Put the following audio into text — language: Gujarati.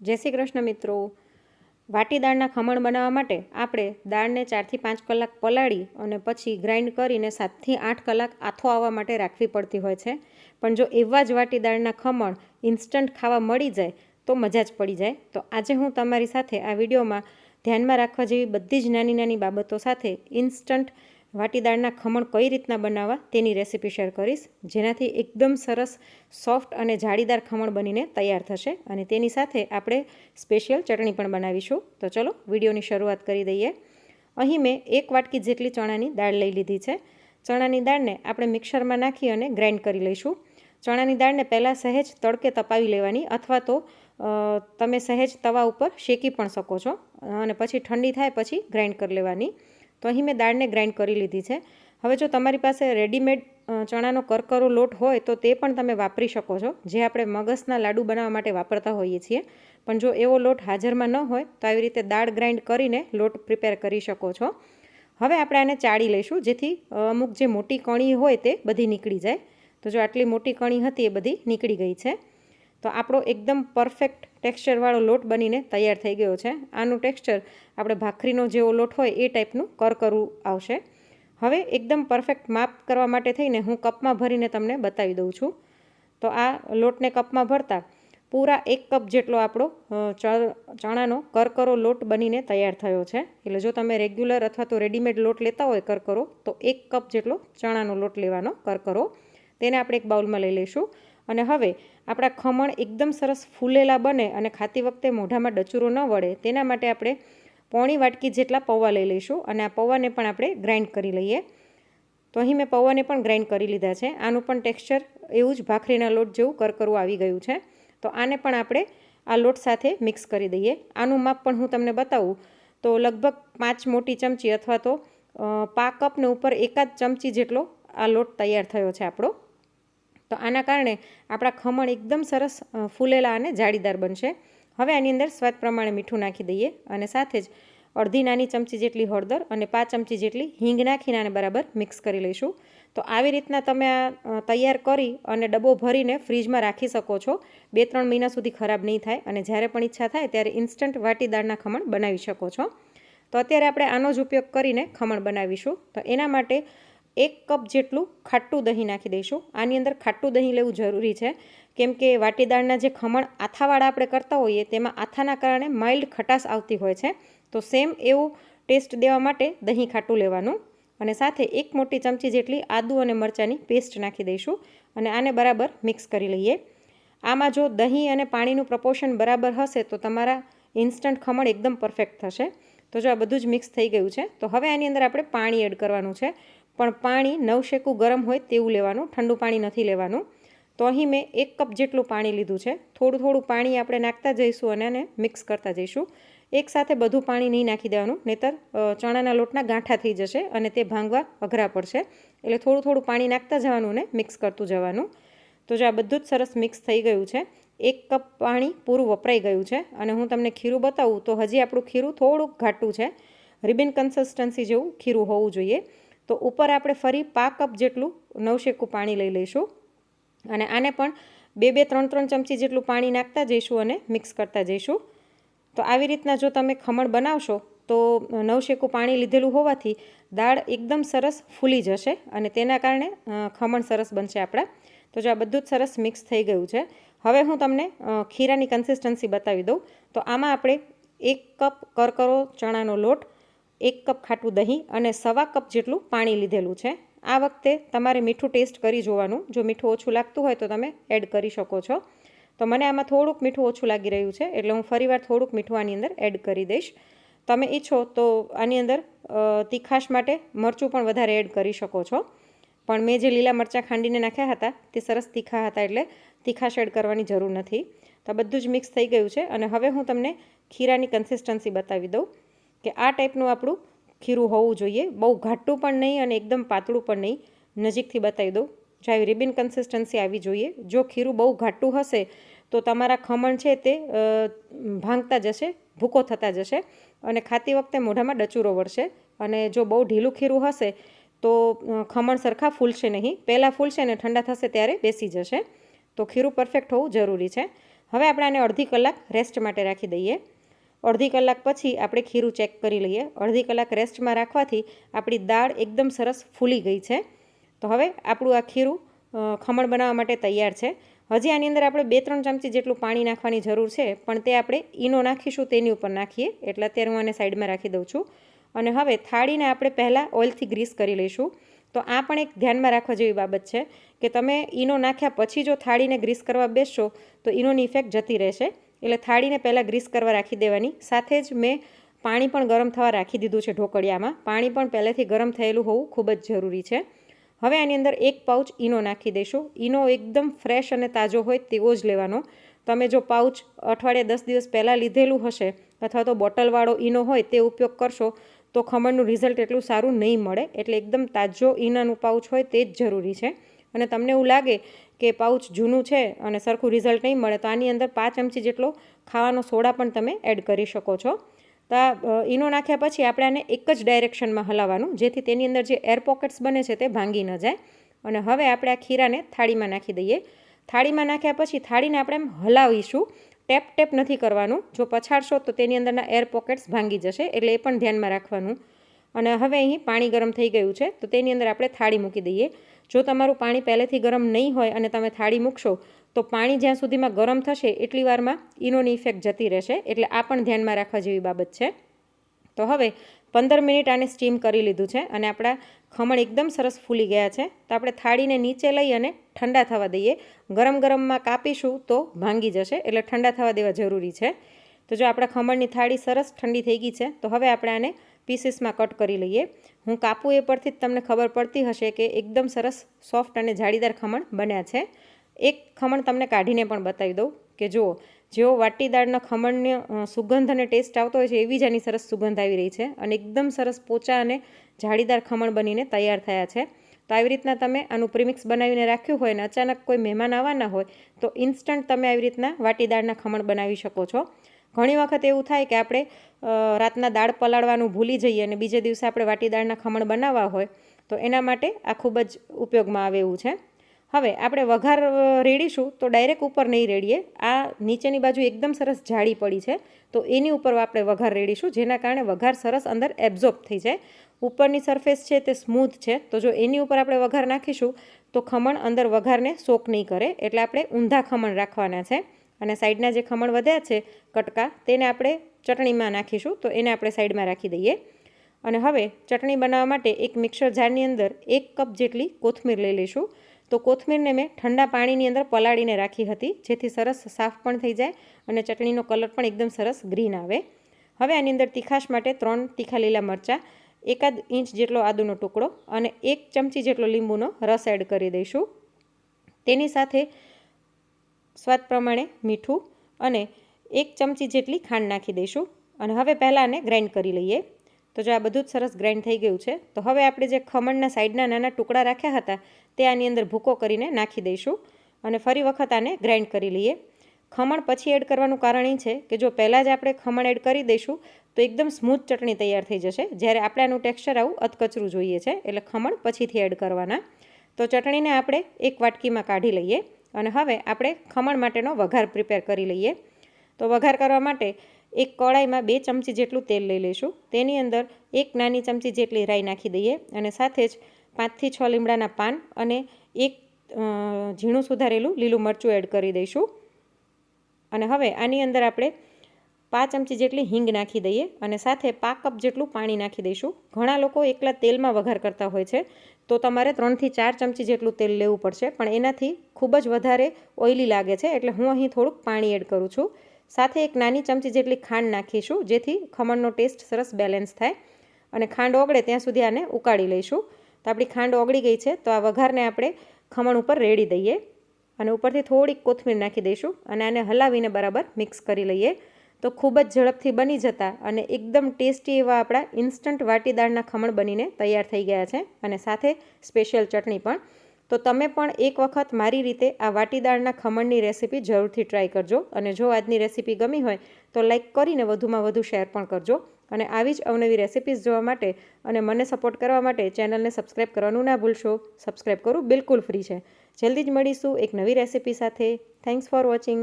જય શ્રી કૃષ્ણ મિત્રો. વાટી દાળના ખમણ બનાવવા માટે આપણે દાળને ચારથી પાંચ કલાક પલાળી અને પછી ગ્રાઇન્ડ કરીને સાતથી આઠ કલાક આથો આવવા માટે રાખવી પડતી હોય છે. પણ જો એવા જ વાટી દાળના ખમણ ઇન્સ્ટન્ટ ખાવા મળી જાય, તો મજા જ પડી જાય. તો આજે હું તમારી સાથે આ વિડીયોમાં ધ્યાનમાં રાખવા જેવી બધી જ નાની નાની બાબતો સાથે ઇન્સ્ટન્ટ વાટી દાળના ખમણ કઈ રીતના બનાવવા તેની રેસીપી શેર કરીશ. જેનાથી એકદમ સરસ, સોફ્ટ અને જાળીદાર ખમણ બનીને તૈયાર થશે. અને તેની સાથે આપણે સ્પેશિયલ ચટણી પણ બનાવીશું. તો ચલો, વિડીયોની શરૂઆત કરી દઈએ. અહીં મેં એક વાટકી જેટલી ચણાની દાળ લઈ લીધી છે. ચણાની દાળને આપણે મિક્સરમાં નાખી અને ગ્રાઇન્ડ કરી લઈશું. ચણાની દાળને પહેલાં સહેજ તડકે તપાવી લેવાની અથવા તો તમે સહેજ તવા ઉપર શેકી પણ શકો છો. અને પછી ઠંડી થાય પછી ગ્રાઇન્ડ કરી લેવાની. તો અહીં મેં દાળને ગ્રાઇન્ડ કરી લીધી છે. હવે જો તમારી પાસે રેડીમેડ ચણાનો કરકરો લોટ હોય તો તે પણ તમે વાપરી શકો છો. જે આપણે મગસના લાડુ બનાવવા માટે વાપરતા હોઈએ છીએ. પણ જો એવો લોટ હાજરમાં ન હોય તો આવી રીતે દાળ ગ્રાઇન્ડ કરીને લોટ પ્રિપેર કરી શકો છો. હવે આપણે આને ચાળી લઈશું, જેથી અમુક જે મોટી કણી હોય તે બધી નીકળી જાય. તો જો આટલી મોટી કણી હતી એ બધી નીકળી ગઈ છે. તો આપણો એકદમ પરફેક્ટ ટેક્સચરવાળો લોટ બનીને તૈયાર થઈ ગયો છે. આનું ટેક્સચર આપણે ભાખરીનો જેવો લોટ હોય એ ટાઈપનું કરકરું આવશે. હવે એકદમ પરફેક્ટ માપ કરવા માટે થઈને હું કપમાં ભરીને તમને બતાવી દઉં છું. તો આ લોટને કપમાં ભરતા પૂરા એક કપ જેટલો આપણો ચણાનો કરકરો લોટ બનીને તૈયાર થયો છે. એટલે જો તમે રેગ્યુલર અથવા તો રેડીમેડ લોટ લેતા હોય કરકરો, તો એક કપ જેટલો ચણાનો લોટ લેવાનો કરકરો. તેને આપણે એક બાઉલમાં લઈ લઈશું. અને હવે આપણા ખમણ એકદમ સરસ ફૂલેલા બને અને ખાતી વખતે મોઢામાં ડચુરો ન વળે, તેના માટે આપણે પોણી વાટકી જેટલા પૌવા લઈ લઈશું અને આ પૌવાને પણ આપણે ગ્રાઇન્ડ કરી લઈએ. તો અહીં મેં પૌવાને પણ ગ્રાઇન્ડ કરી લીધા છે. આનું પણ ટેક્સચર એવું જ ભાખરીના લોટ જેવું કરકરું આવી ગયું છે. તો આને પણ આપણે આ લોટ સાથે મિક્સ કરી દઈએ. આનું માપ પણ હું તમને બતાવું. તો લગભગ પાંચ મોટી ચમચી અથવા તો પા કપને ઉપર એકાદ ચમચી જેટલો આ લોટ તૈયાર થયો છે આપણો. તો આના કારણે આપણા ખમણ એકદમ સરસ ફૂલેલા અને જાળીદાર બનશે. હવે આની અંદર સ્વાદ પ્રમાણે મીઠું નાખી દઈએ અને સાથે જ અડધી નાની ચમચી જેટલી હળદર અને પાંચ ચમચી જેટલી હિંગ નાખીને આને બરાબર મિક્સ કરી લઈશું. તો આવી રીતના તમે આ તૈયાર કરી અને ડબ્બો ભરીને ફ્રીજમાં રાખી શકો છો. બે ત્રણ મહિના સુધી ખરાબ નહીં થાય અને જ્યારે પણ ઈચ્છા થાય ત્યારે ઇન્સ્ટન્ટ વાટી દાળના ખમણ બનાવી શકો છો. તો અત્યારે આપણે આનો જ ઉપયોગ કરીને ખમણ બનાવીશું. તો એના માટે એક કપ જેટલું ખાટું દહીં નાખી દઈશું. આની અંદર ખાટું દહીં લેવું જરૂરી છે. કેમ કે વાટીદાળના જે ખમણ આથાવાળા આપણે કરતા હોઈએ, તેમાં આથાના કારણે માઇલ્ડ ખટાશ આવતી હોય છે. તો સેમ એવું ટેસ્ટ દેવા માટે દહીં ખાટું લેવાનું. અને સાથે એક મોટી ચમચી જેટલી આદુ અને મરચાંની પેસ્ટ નાખી દઈશું અને આને બરાબર મિક્સ કરી લઈએ. આમાં જો દહીં અને પાણીનું પ્રપોર્શન બરાબર હશે, તો તમારા ઇન્સ્ટન્ટ ખમણ એકદમ પરફેક્ટ થશે. તો જો આ બધું જ મિક્સ થઈ ગયું છે, તો હવે આની અંદર આપણે પાણી એડ કરવાનું છે. પણ પાણી નવશેકું ગરમ હોય તેવું લેવાનું, ઠંડુ પાણી નથી લેવાનું. તો અહીં મેં એક કપ જેટલું પાણી લીધું છે. થોડું થોડું પાણી આપણે નાખતા જઈશું અને એને મિક્સ કરતા જઈશું. એકસાથે બધું પાણી નહીં નાખી દેવાનું, નહીતર ચણાના લોટના ગાંઠા થઈ જશે અને તે ભાંગવા અઘરા પડશે. એટલે થોડું થોડું પાણી નાખતા જવાનું ને મિક્સ કરતું જવાનું. તો જો આ બધું જ સરસ મિક્સ થઈ ગયું છે, એક કપ પાણી પૂરું વપરાઈ ગયું છે અને હું તમને ખીરું બતાવું તો હજી આપણું ખીરું થોડુંક ઘાટું છે. રિબિન કન્સિસ્ટન્સી જેવું ખીરું હોવું જોઈએ. તો ઉપર આપણે ફરી પા કપ જેટલું નવશેકું પાણી લઈ લઈશું. અને આને પણ બે બે ત્રણ ત્રણ ચમચી જેટલું પાણી નાખતા જઈશું અને મિક્સ કરતા જઈશું. તો આવી રીતના જો તમે ખમણ બનાવશો તો નવશેકું પાણી લીધેલું હોવાથી દાળ એકદમ સરસ ફૂલી જશે અને તેના કારણે ખમણ સરસ બનશે આપણા. તો જો આ બધું જ સરસ મિક્સ થઈ ગયું છે. હવે હું તમને ખીરાની કન્સિસ્ટન્સી બતાવી દઉં. તો આમાં આપણે એક કપ કરકરો ચણાનો લોટ એક કપ ખાટું દહીં અને સવા કપ જેટલું પાણી લીધેલું છે. આ વખતે તમારે મીઠું ટેસ્ટ કરી જોવાનું. જો મીઠું ઓછું લાગતું હોય તો તમે એડ કરી શકો છો. તો મને આમાં થોડુંક મીઠું ઓછું લાગી રહ્યું છે, એટલે હું ફરીવાર થોડુંક મીઠું આની અંદર એડ કરી દઈશ. તમે ઈચ્છો તો આની અંદર તીખાશ માટે મરચું પણ વધારે એડ કરી શકો છો. પણ મેં જે લીલા મરચાં ખાંડીને નાખ્યા હતા, તે સરસ તીખા હતા એટલે તીખાશ એડ કરવાની જરૂર નથી. તો બધું જ મિક્સ થઈ ગયું છે અને હવે હું તમને ખીરાની કન્સિસ્ટન્સી બતાવી દઉં. કે આ ટાઈપનું આપણું ખીરું હોવું જોઈએ. બહુ ઘાટું પણ નહીં અને એકદમ પાતળું પણ નહીં. નજીકથી બતાવી દઉં. જો રિબિન કન્સિસ્ટન્સી આવી જોઈએ. જો ખીરું બહુ ઘાટું હશે, તો તમારા ખમણ છે તે ભાંગતા જશે, ભૂકો થતા જશે અને ખાતી વખતે મોઢામાં ડચુરો વળશે અને જો બહુ ઢીલું ખીરું હશે, તો ખમણ સરખા ફૂલશે નહીં. પહેલાં ફૂલશે અને ઠંડા થશે ત્યારે બેસી જશે. તો ખીરું પરફેક્ટ હોવું જરૂરી છે. હવે આપણે આને અડધી કલાક રેસ્ટ માટે રાખી દઈએ. અડધી કલાક પછી આપણે ખીરું ચેક કરી લઈએ. અડધી કલાક રેસ્ટમાં રાખવાથી આપણી દાળ એકદમ સરસ ફૂલી ગઈ છે. તો હવે આપણું આ ખીરું ખમણ બનાવવા માટે તૈયાર છે. હજી આની અંદર આપણે બે ત્રણ ચમચી જેટલું પાણી નાખવાની જરૂર છે, પણ તે આપણે ઈનો નાખીશું તેની ઉપર નાખીએ. એટલે અત્યારે હું આને સાઈડમાં રાખી દઉં છું. અને હવે થાળીને આપણે પહેલાં ઓઇલથી ગ્રીસ કરી લઈશું. તો આ પણ એક ધ્યાનમાં રાખવા જેવી બાબત છે કે તમે ઈનો નાખ્યા પછી જો થાળીને ગ્રીસ કરવા બેસશો, તો ઈનોની ઇફેક્ટ જતી રહેશે. એટલે થાળીને પહેલાં ગ્રીસ કરવા રાખી દેવાની. સાથે જ મેં પાણી પણ ગરમ થવા રાખી દીધું છે ઢોકળિયામાં. પાણી પણ પહેલેથી ગરમ થયેલું હોવું ખૂબ જ જરૂરી છે. હવે આની અંદર એક પાઉચ ઈનો નાખી દઈશું ઈનો એકદમ ફ્રેશ અને તાજો હોય તેવો જ લેવાનો. તમે જો પાઉચ અઠવાડિયા દસ દિવસ પહેલાં લીધેલું હશે અથવા તો બોટલવાળો ઈનો હોય તે ઉપયોગ કરશો, તો ખમણનું રિઝલ્ટ એટલું સારું નહીં મળે. એટલે એકદમ તાજો ઈનાનું પાઉચ હોય તે જ જરૂરી છે. અને તમને એવું લાગે કે પાઉચ જૂનું છે અને સરખું રિઝલ્ટ નહીં મળે, તો આની અંદર પાંચ ચમચી જેટલો ખાવાનો સોડા પણ તમે એડ કરી શકો છો. તો ઈનો નાખ્યા પછી આપણે આને એક જ ડાયરેક્શનમાં હલાવવાનું, જેથી તેની અંદર જે એર પોકેટ્સ બને છે તે ભાંગી ન જાય. અને હવે આપણે આ ખીરાને થાળીમાં નાખી દઈએ. થાળીમાં નાખ્યા પછી થાળીને આપણે એમ હલાવીશું. ટેપ ટેપ નથી કરવાનું. જો પછાડશો તો તેની અંદરના એર પોકેટ્સ ભાંગી જશે, એટલે એ પણ ધ્યાનમાં રાખવાનું. અને હવે અહીં પાણી ગરમ થઈ ગયું છે, તો તેની અંદર આપણે થાળી મૂકી દઈએ. જો તમારું પાણી પહેલેથી ગરમ નહીં હોય અને તમે થાળી મૂકશો, તો પાણી જ્યાં સુધીમાં ગરમ થશે એટલી વારમાં ઈનોની ઇફેક્ટ જતી રહેશે. એટલે આ પણ ધ્યાનમાં રાખવા જેવી બાબત છે. તો હવે પંદર મિનિટ આને સ્ટીમ કરી લીધું છે અને આપણા ખમણ એકદમ સરસ ફૂલી ગયા છે. તો આપણે થાળીને નીચે લઈ અને ઠંડા થવા દઈએ. ગરમ ગરમમાં કાપીશું તો ભાંગી જશે, એટલે ઠંડા થવા દેવા જરૂરી છે. તો જો આપણા ખમણની થાળી સરસ ઠંડી થઈ ગઈ છે, તો હવે આપણે આને પીસીસમાં કટ કરી લઈએ. હું કાપું એ પરથી જ તમને ખબર પડતી હશે કે એકદમ સરસ, સોફ્ટ અને જાળીદાર ખમણ બન્યા છે. એક ખમણ તમને કાઢીને પણ બતાવી દઉં કે જુઓ, જેવો વાટી દાળના ખમણને સુગંધ અને ટેસ્ટ આવતો હોય છે, એવી જ આની સરસ સુગંધ આવી રહી છે અને એકદમ સરસ પોચા અને જાળીદાર ખમણ બનીને તૈયાર થયા છે. તો આવી રીતના તમે આનું પ્રીમિક્સ બનાવીને રાખ્યું હોય અને અચાનક કોઈ મહેમાન આવવાના હોય, તો ઇન્સ્ટન્ટ તમે આવી રીતના વાટીદાળના ખમણ બનાવી શકો છો. ઘણી વખત એવું થાય કે આપણે રાતના દાળ પલાળવાનું ભૂલી જઈએ અને બીજે દિવસે આપણે વાટી દાળના ખમણ બનાવવા હોય, તો એના માટે આ ખૂબ જ ઉપયોગમાં આવે એવું છે. હવે આપણે વઘાર રેડીશું તો ડાયરેક્ટ ઉપર નહીં રેડીએ. આ નીચેની બાજુ એકદમ સરસ જાળી પડી છે, તો એની ઉપર આપણે વઘાર રેડીશું, જેના કારણે વઘાર સરસ અંદર એબ્ઝોર્બ થઈ જાય. ઉપરની સરફેસ છે તે સ્મૂથ છે, તો જો એની ઉપર આપણે વઘાર નાખીશું, તો ખમણ અંદર વઘારને સોક નહીં કરે, એટલે આપણે ઊંધા ખમણ રાખવાના છે. અને સાઈડના જે ખમણ વધ્યા છે કટકા, તેને આપણે ચટણીમાં નાખીશું. તો એને આપણે સાઈડમાં રાખી દઈએ. અને હવે ચટણી બનાવવા માટે એક મિક્સર જારની અંદર એક કપ જેટલી કોથમીર લઈ લઈશું. તો કોથમીરને મેં ઠંડા પાણીની અંદર પલાળીને રાખી હતી, જેથી સરસ સાફ પણ થઈ જાય અને ચટણીનો કલર પણ એકદમ સરસ ગ્રીન આવે. હવે આની અંદર તીખાશ માટે ત્રણ તીખા લીલા મરચાં, એકાદ ઇંચ જેટલો આદુનો ટુકડો અને એક ચમચી જેટલો લીંબુનો રસ એડ કરી દઈશું. તેની સાથે સ્વાદ પ્રમાણે મીઠું અને એક ચમચી જેટલી ખાંડ નાખી દઈશું અને હવે પહેલાં આને ગ્રાઇન્ડ કરી લઈએ. તો જો આ બધું જ સરસ ગ્રાઇન્ડ થઈ ગયું છે, તો હવે આપણે જે ખમણના સાઈડના નાના ટુકડા રાખ્યા હતા, તે આની અંદર ભૂકો કરીને નાખી દઈશું અને ફરી વખત આને ગ્રાઇન્ડ કરી લઈએ. ખમણ પછી એડ કરવાનું કારણ એ છે કે જો પહેલાં જ આપણે ખમણ એડ કરી દઈશું, તો એકદમ સ્મૂથ ચટણી તૈયાર થઈ જશે. જ્યારે આપણે આનું ટેક્સચર આવું અધકચરું જોઈએ છે, એટલે ખમણ પછીથી એડ કરવાના. તો ચટણીને આપણે એક વાટકીમાં કાઢી લઈએ. અને હવે આપણે ખમણ માટેનો વઘાર પ્રિપેર કરી લઈએ. તો વઘાર કરવા માટે એક કડાઈમાં બે ચમચી જેટલું તેલ લઈ લઈશું. તેની અંદર એક નાની ચમચી જેટલી રાઈ નાખી દઈએ અને સાથે જ પાંચથી છ લીમડાના પાન અને એક ઝીણું સુધારેલું લીલું મરચું એડ કરી દઈશું. અને હવે આની અંદર આપણે પાંચ ચમચી જેટલી હિંગ નાખી દઈએ અને સાથે પાંચ કપ જેટલું પાણી નાખી દઈશું. ઘણા લોકો એકલા તેલમાં વઘાર કરતા હોય છે, તો તમારે ત્રણથી ચાર ચમચી જેટલું તેલ લેવું પડશે. પણ એનાથી ખૂબ જ વધારે ઓઇલી લાગે છે, એટલે હું અહીં થોડુંક પાણી એડ કરું છું. સાથે એક નાની ચમચી જેટલી ખાંડ નાખીશું, જેથી ખમણનો ટેસ્ટ સરસ બેલેન્સ થાય અને ખાંડ ઓગળે ત્યાં સુધી આને ઉકાળી લઈશું. તો આપણી ખાંડ ઓગળી ગઈ છે, તો આ વઘારને આપણે ખમણ ઉપર રેડી દઈએ અને ઉપરથી થોડીક કોથમીર નાખી દઈશું અને આને હલાવીને બરાબર મિક્સ કરી લઈએ. તો ખૂબ જ ઝડપથી બની જતા અને એકદમ ટેસ્ટી એવા આપણા ઇન્સ્ટન્ટ વાટીદાળના ખમણ બનીને તૈયાર થઈ ગયા છે અને સાથે સ્પેશિયલ ચટણી પણ. તો તમે પણ એક વખત મારી રીતે આ વાટીદાળના ખમણની રેસીપી જરૂરથી ટ્રાય કરજો અને જો આજની રેસીપી ગમી હોય તો લાઈક કરીને વધુમાં વધુ શેર પણ કરજો. અને આવી જ અવનવી રેસીપીઝ જોવા માટે અને મને સપોર્ટ કરવા માટે ચેનલને સબસ્ક્રાઈબ કરવાનું ના ભૂલશો. સબસ્ક્રાઈબ કરવું બિલકુલ ફ્રી છે. જલ્દી જ મળીશું એક નવી રેસીપી સાથે. Thanks for watching.